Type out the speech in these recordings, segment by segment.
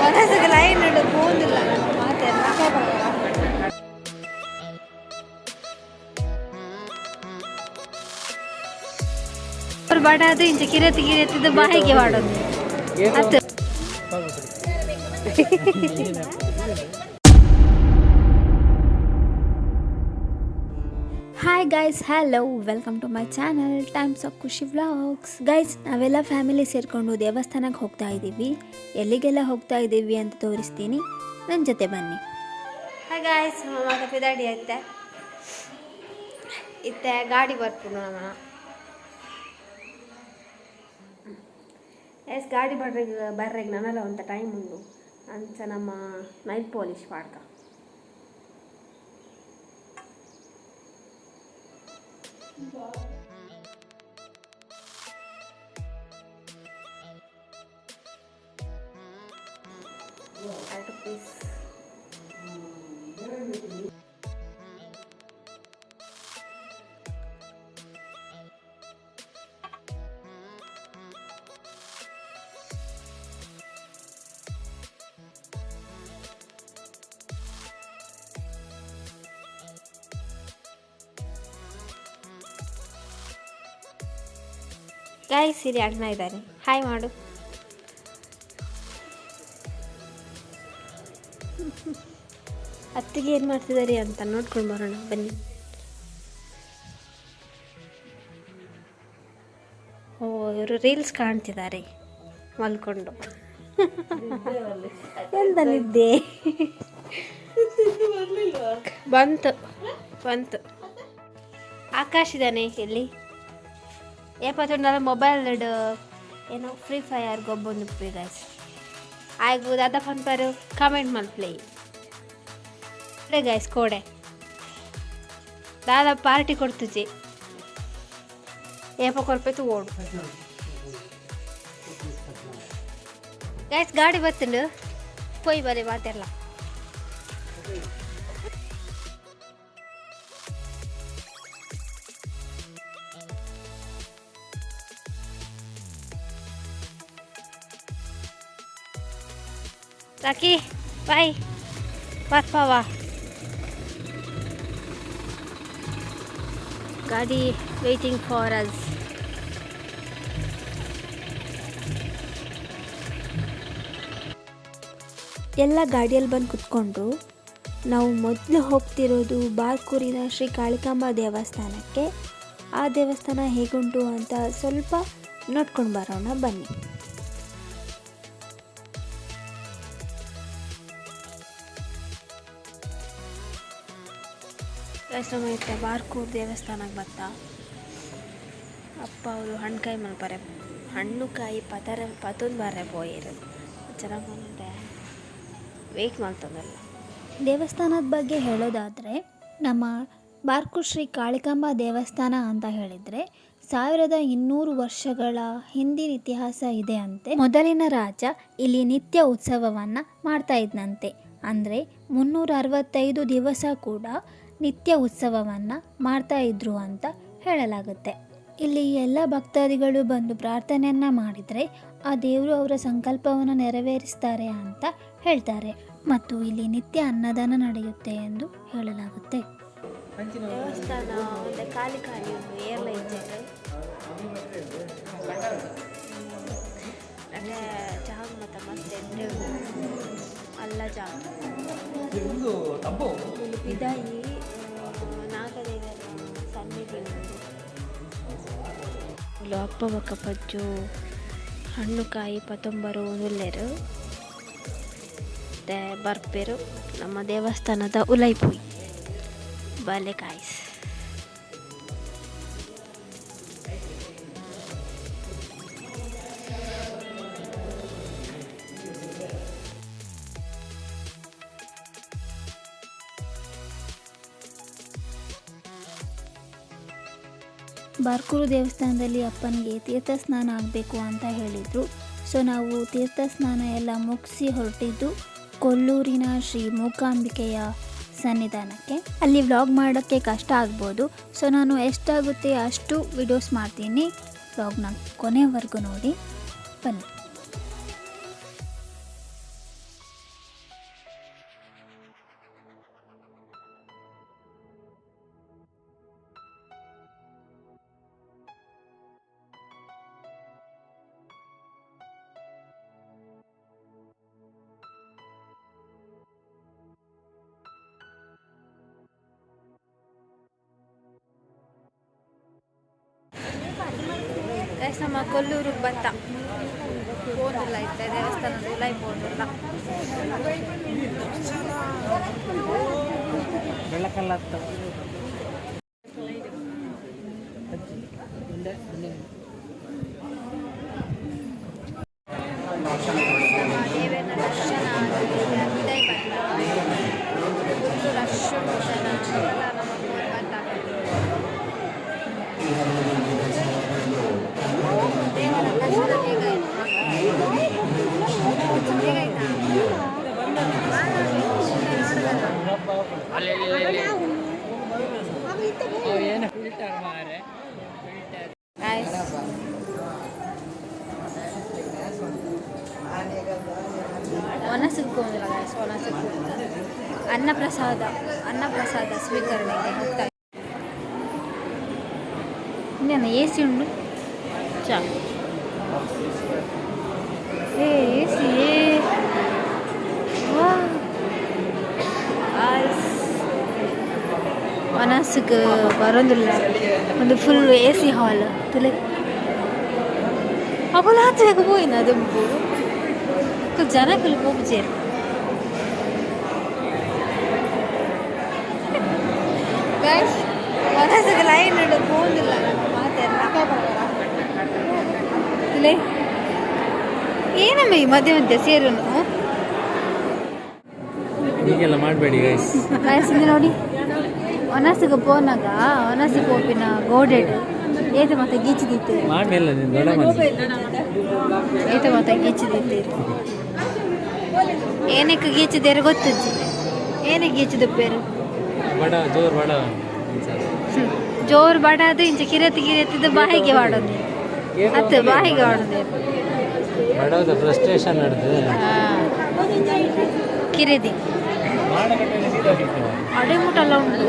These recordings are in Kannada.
மனசுக்கு லைன் போகுதில்ல மாற்றி ஒரு ಬಾಡ ಅದು ಇಂಚ ಕಿರೆತಿ ಕಿರೆತಿದ್ದು ಬಾಯಿಗೆ ಬಾಡೋದು ಅದು hi guys hello welcome to my channel times of Khushi vlogs guys ನಾವೆಲ್ಲ ಫ್ಯಾಮಿಲಿ ಸೇರಿಕೊಂಡು ದೇವಸ್ಥಾನಕ್ಕೆ ಹೋಗ್ತಾ ಇದ್ದೀವಿ. ಎಲ್ಲಿಗೆಲ್ಲ ಹೋಗ್ತಾ ಇದ್ದೀವಿ ಅಂತ ತೋರಿಸ್ತೀನಿ. ನನ್ನ ಜೊತೆ ಬನ್ನಿ. ಹಾಯ್ ಗಾಯ್ಸ್ ಮಾಮ ಪಿದಾಡಿ ಐತೆ. ಇತ್ತೆ ಗಾಡಿ ಬರ್ಬೋದು ನಮ್ಮ ಎಸ್ ಗಾಡಿ ಬರ್ರಿಗೆ ಬರ್ರಿಗೆ ನನ್ನಲ್ಲ ಒಂದು ಟೈಮ್ ಉಂಟು. ಅಂತ ನಮ್ಮ ನೈಟ್ ಪಾಲಿಶ್ ಪಾಡ್ಕ love. ಗಾಯ್ಸ್ ಇಲ್ಲಿ ಅಣ್ಣ ಇದ್ದಾರೆ ಹಾಯ್ ಮಾಡು. ಅತ್ತಿಗೆ ಏನು ಮಾಡ್ತಿದ್ದಾರೆ ಅಂತ ನೋಡ್ಕೊಂಡು ಬರೋಣ, ಬನ್ನಿ. ಓ, ಇವರು ರೀಲ್ಸ್ ಕಾಣ್ತಿದ್ದಾರೆ ಮಲ್ಕೊಂಡು. ಎಂತ ನಿದ್ದೆ ಬಂತು ಬಂತು. ಆಕಾಶ್ ಇದ್ದಾನೆ ಇಲ್ಲಿ ಏಪತ್ತೊಂದರ ಮೊಬೈಲ್ ಏನೋ ಫ್ರೀ ಫೈರ್ ಗೊಬ್ಬೊಂದು ಗೈಸ್ ಆಯ್ತು ದಾದಾ ಫೋನ್ ಪರು ಕಮೆಂಟ್ ಮಲ್ಪ್ಲೇ ಅದೇ ಗೈಸ್ ಕೋಡೆ ದಾದಾ ಪಾರ್ಟಿ ಕೊಡ್ತುಜಿ ಏಪ ಕೊರ್ಪೆತು ಓಡು. ಗೈಸ್ ಗಾಡಿ ಬತ್ತಲು ಪೋಯ್ ಬರೀ ಮಾತೆಲ್ಲ ರಾಕಿ ಬಾಯ್ power. ಗಾಡಿ waiting ಫಾರ್ ಅಸ್ ಎಲ್ಲ ಗಾಡಿಯಲ್ಲಿ ಬಂದು ಕುತ್ಕೊಂಡ್ರು ನಾವು ಮೊದಲು ಹೋಗ್ತಿರೋದು ಬಾರ್ಕೂರಿನ ಶ್ರೀ ಕಾಳಿಕಾಂಬ ದೇವಸ್ಥಾನಕ್ಕೆ. ಆ ದೇವಸ್ಥಾನ ಹೇಗುಂಟು ಅಂತ ಸ್ವಲ್ಪ ನೋಡ್ಕೊಂಡು ಬರೋಣ ಬನ್ನಿ. ಸಮಯಕ್ಕೆ ಬಾರ್ಕೂರು ದೇವಸ್ಥಾನಕ್ಕೆ ಬತ್ತ ಅಪ್ಪ ಅವರು ಹಣ್ಣುಕಾಯಿ ಮಲ್ಪರೆ. ಹಣ್ಣು ಕಾಯಿ ಪತರ ಪತೊಂದು ಬಾರೆ ಪೋಯಿರು. ಚೆನ್ನಾಗಿ ಬಂದೆ ವೇಟ್ ಮಾಡ್ತದಲ್ಲ ದೇವಸ್ಥಾನದ ಬಗ್ಗೆ ಹೇಳೋದಾದರೆ, ನಮ್ಮ ಬಾರ್ಕು ಶ್ರೀ ಕಾಳಿಕಾಂಬ ದೇವಸ್ಥಾನ ಅಂತ ಹೇಳಿದರೆ, ಸಾವಿರದ ಇನ್ನೂರು ವರ್ಷಗಳ ಹಿಂದಿನ ಇತಿಹಾಸ ಇದೆ ಅಂತೆ. ಮೊದಲಿನ ರಾಜ ಇಲ್ಲಿ ನಿತ್ಯ ಉತ್ಸವವನ್ನು ಮಾಡ್ತಾ ಇದ್ನಂತೆ. ಅಂದರೆ ಮುನ್ನೂರ ಅರವತ್ತೈದು ದಿವಸ ಕೂಡ ನಿತ್ಯ ಉತ್ಸವವನ್ನು ಮಾಡ್ತಾ ಇದ್ರು ಅಂತ ಹೇಳಲಾಗುತ್ತೆ. ಇಲ್ಲಿ ಎಲ್ಲ ಭಕ್ತಾದಿಗಳು ಬಂದು ಪ್ರಾರ್ಥನೆಯನ್ನು ಮಾಡಿದರೆ ಆ ದೇವರು ಅವರ ಸಂಕಲ್ಪವನ್ನು ನೆರವೇರಿಸ್ತಾರೆ ಅಂತ ಹೇಳ್ತಾರೆ. ಮತ್ತು ಇಲ್ಲಿ ನಿತ್ಯ ಅನ್ನದಾನ ನಡೆಯುತ್ತೆ ಎಂದು ಹೇಳಲಾಗುತ್ತೆ. ದೇವಸ್ಥಾನ ಒಂದು ಖಾಲಿ ಖಾಲಿ ಉಂಟು ಏರ್ಲ ಇಜ್ಜೆಟ್ ಅಂದರೆ ಜಾಗ ಮತ್ತು ಮತ್ತೆ ಅಲ್ಲ ಜಾಗ ಇಲ್ಲಿ ಬಿದಾಯಿ ಇಲ್ಲಿ ಅಪ್ಪ ಬಕ್ಕ ಪಜ್ಜು ಹಣ್ಣು ಕಾಯಿ ಪತೊಂಬರು ಉಲ್ಲೆರು ಮತ್ತೆ ಬರ್ಪೆರು ನಮ್ಮ ದೇವಸ್ಥಾನದ ಉಲೈಪುಯಿ ಬಲೆ ಬಾರ್ಕೂರು ದೇವಸ್ಥಾನದಲ್ಲಿ ಅಪ್ಪನಿಗೆ ತೀರ್ಥ ಸ್ನಾನ ಆಗಬೇಕು ಅಂತ ಹೇಳಿದರು. ಸೊ ನಾವು ತೀರ್ಥ ಸ್ನಾನ ಎಲ್ಲ ಮುಗಿಸಿ ಹೊರಟಿದ್ದು ಕೊಲ್ಲೂರಿನ ಶ್ರೀ ಮೂಕಾಂಬಿಕೆಯ ಸನ್ನಿಧಾನಕ್ಕೆ. ಅಲ್ಲಿ ವ್ಲಾಗ್ ಮಾಡೋಕ್ಕೆ ಕಷ್ಟ ಆಗ್ಬೋದು. ಸೊ ನಾನು ಎಷ್ಟಾಗುತ್ತೆ ಅಷ್ಟು ವಿಡಿಯೋಸ್ ಮಾಡ್ತೀನಿ. ವ್ಲಾಗ್ನ ಕೊನೆವರೆಗೂ ನೋಡಿ. ಬನ್ನಿ. ನಮ್ಮ ಕೊಲ್ಲೂರಿಗೆ ಬಂತ ಬೋರ್ಡಿಲ್ಲ ಇತ್ತೆ ದೇವಸ್ಥಾನದ ಉಲೈ ಬೋರ್ಡಿಲ್ಲ ಬೆಳಕಲ್ಲಾಗ್ತ ದೇವರ ದರ್ಶನ ಹೃದಯ ಬಂತ ಫುಲ್ಲು ರಶ್ ಉಂಟು ಜನ ಏನು ಫಿಲ್ಟರ್ ಒಣಸಿಗೆ ಅನ್ನಪ್ರಸಾದ ಅನ್ನಪ್ರಸಾದ ಸ್ವೀಕರಣೆಗೆ ಹೋಗ್ತಾ ಇನ್ನೇನು ಎ ಸಿ ಉಂಡು ಚಾ ಏ ಎ ಸಿ ಮನಸ್ಸಿಗೆ ಬರೋದಿಲ್ಲ ಒಂದು ಫುಲ್ ಎ ಸಿ ಹಾಲ್ ತುಲೆ അപ്പോൾ ആ ചെക്ക് പോയിന് അത് പോകും ജനക്കൽ പോകും ചേരും மனசுக்கு லைன் போகுதில்ல ஏன் நம்ம மத்தியம் சேரணும் ಹೀಗೆಲ್ಲ ಮಾಡಬೇಡಿ ಗೈಸ್ ಇಲ್ಲಿ ನೋಡಿ. ಒನಸಿಗೆ ಪೋನಾಗ ಒನಸಿ ಪೋಪಿನ ಗೋಡೆಡ್. ಏತ ಮತ್ತೆ ಗೀಚಿದಿತ್ತು? ಮಾಡಲಿಲ್ಲ ನೀನು ದೊಡ್ಡ ಮನೆ. ಏತ ಮತ್ತೆ ಗೀಚಿದಿತ್ತು? ಏನಕ್ಕೆ ಗೀಚಿದೇರು ಗೊತ್ತಿದ್ದು ಏನಕ್ಕೆ ಗೀಚಿದ ಪೇರು? ಬಡ ಜೋರ್ ಬಡ. ಜೋರ್ ಬಡ ಅದು ಇಂಚ ಕಿರತಿ ಕಿರತಿದ್ದು ಬಾಯಿಗೆ ವಾಡೋದು. ಅತ್ತೆ ಬಾಯಿಗೆ ವಾಡೋದು. ಬಡವದ ಫ್ರಸ್ಟ್ರೇಷನ್ ನಡೆದು. ಕಿರಿದಿ. ಅಡೆಮುಟಲ್ಲ ಉಂಟು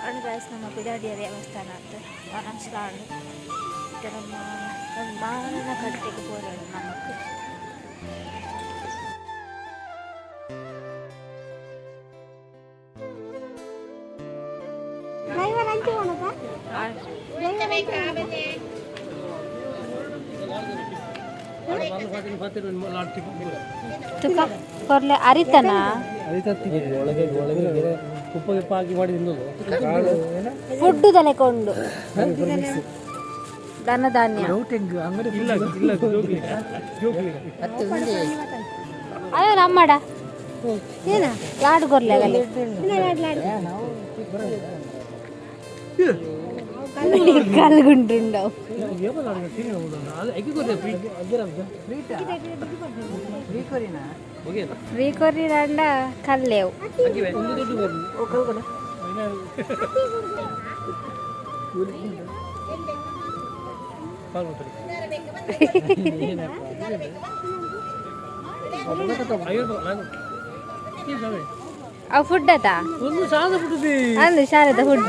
ಅಣ್ಣ ಗಾಯ್ಸ್ ನಮ್ಮ ಬಿಡಾಡಿಯ ದೇವಸ್ಥಾನ ಅಂತ ವನಂಸ್ಲಾಡು ಇದು ನಮ್ಮ ಒಂದು ಮಾರನ ಕಟ್ಟೆಗೆ ಬೋರೋದು ನಮಗೆ ತುಕ ಕೊರ್ಲೆ ಅರಿತನ ಫುಡ್ಡು ಒಳಗೆ ತುಪ್ಪ ಗಿಪ್ಪ ಹಾಕಿ ಮಾಡಿ ತಿನ್ನೋದು ಫುಡ್ ತಲೆಕೊಂಡು ದನ ಧಾನ್ಯ ಇಲ್ಲ ಇಲ್ಲ ಅಯ್ಯೋ ನಮ್ಮಡ. ಏನ? ಲಾಡು ಕೊರ್ಲೆ కలుగుంటుండవు రీకొరి రండ కల్లేవు ఫుడ్ అదా సారద ఫుడ్ అందు సారద ఫుడ్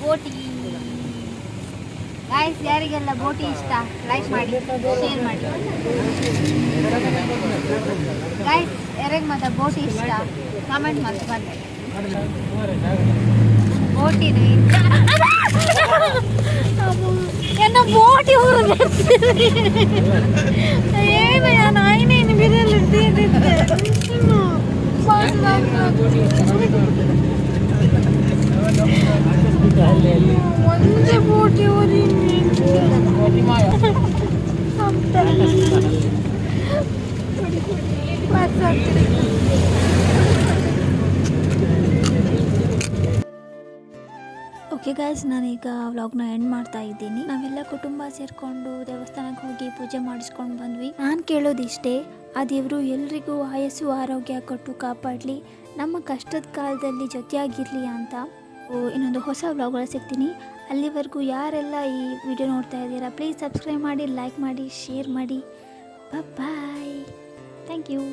ಬೋಟಿ ಗಾಯ್ಸ್ ಯಾರಿಗೆಲ್ಲ ಬೋಟಿ ಇಷ್ಟ ಲೈಕ್ ಮಾಡಿ ಶೇರ್ ಮಾಡಿ. ಗಾಯ್ಸ್ ಯಾರಿಗೆ ಮತ್ತೆ ಬೋಟಿ ಇಷ್ಟ ಕಮೆಂಟ್ ಮಾಡಿ ಬನ್ನಿ ಬೋಟಿನ ಎನ್ನ ಏನು ನಾಯಿನೇನು ಬಿರಲು ಓಕೆ ಗಾಯ್ಸ್ ನಾನೀಗ ವ್ಲಾಗ್ನ ಎಂಡ್ ಮಾಡ್ತಾ ಇದ್ದೀನಿ. ನಾವೆಲ್ಲ ಕುಟುಂಬ ಸೇರಿಕೊಂಡು ದೇವಸ್ಥಾನಕ್ಕೆ ಹೋಗಿ ಪೂಜೆ ಮಾಡಿಸ್ಕೊಂಡು ಬಂದ್ವಿ. ನಾನು ಕೇಳೋದಿಷ್ಟೇ, ಆ ದೇವರು ಎಲ್ರಿಗೂ ಆಯಸ್ಸು ಆರೋಗ್ಯ ಕೊಟ್ಟು ಕಾಪಾಡಲಿ. ನಮ್ಮ ಕಷ್ಟದ ಕಾಲದಲ್ಲಿ ಜೊತೆಯಾಗಿರಲಿ ಅಂತ. ಇನ್ನೊಂದು ಹೊಸ ವ್ಲಾಗ್ಗಳು ಸಿಗ್ತೀನಿ. ಅಲ್ಲಿವರೆಗೂ ಯಾರೆಲ್ಲ ಈ ವಿಡಿಯೋ ನೋಡ್ತಾ ಇದ್ದೀರಾ ಪ್ಲೀಸ್ ಸಬ್ಸ್ಕ್ರೈಬ್ ಮಾಡಿ ಲೈಕ್ ಮಾಡಿ ಶೇರ್ ಮಾಡಿ. Bye thank you